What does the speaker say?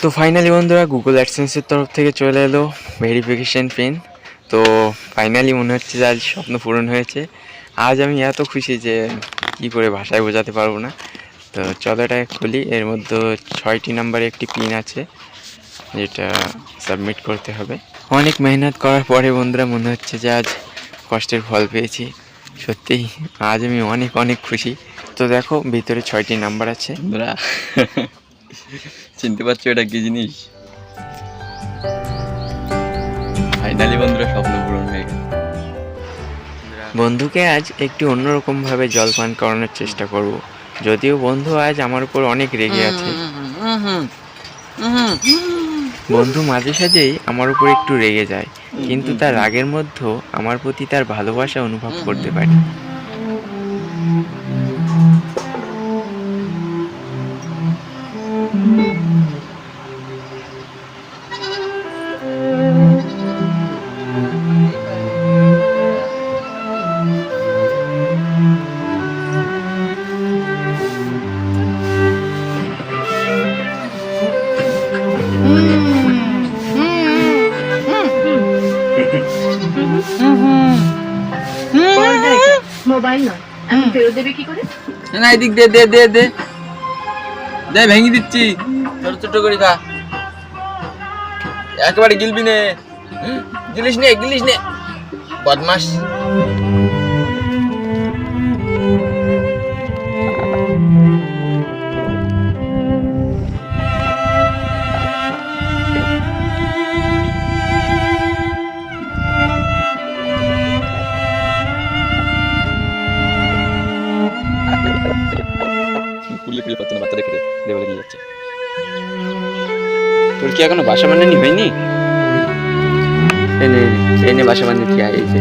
তো ফাইনালি বন্ধুরা গুগল অ্যাডসেন্সের তরফ থেকে চলে এলো ভেরিফিকেশন পিন তো ফাইনালি মনে হচ্ছে যে আজ স্বপ্ন পূরণ হয়েছে। আজ আমি এত খুশি যে কী করে ভাষায় বোঝাতে পারব না। তো চলো এটা খুলি। এর মধ্যে ছয়টি নাম্বারে একটি পিন আছে, যেটা সাবমিট করতে হবে। অনেক মেহনত করার পরে বন্ধুরা মনে হচ্ছে যে আজ কষ্টের ফল পেয়েছি। সত্যিই আজ আমি অনেক অনেক খুশি তো দেখো ভিতরে ছয়টি নাম্বার আছে বন্ধুরা চিনতে পারছ এটা কি জিনিস ফাইনালি বন্ধুরা স্বপ্ন পূরণ হয়ে গেল বন্ধুকে আজ একটু অন্যরকমভাবে জল পান করানোর চেষ্টা করব যদিও বন্ধু আজ আমার উপর অনেক রেগে আছে বন্ধু মাঝে সাঝেই আমার উপর একটু রেগে যায়, কিন্তু তার রাগের মধ্যেও আমার প্রতি তার ভালোবাসা অনুভব করতে পারি। মোবাইল নয়। এখন ফেরত দেবে কি করে? না এদিক দে দে দে দে। দে ভেঙে দিচ্ছি। ছোট ছোট করে খা। একেবারে গিলবি নে। গিলিস নে গিলিস নে। বদমাস কুলে কুলে পাচ্ছে না বাচ্চা রেখে দেবে নিয়ে যাচ্ছে। তোর কি এখনও বাসা বানানি হয়নি? এনে এনে বাসা বানিয়ে কি এই যে।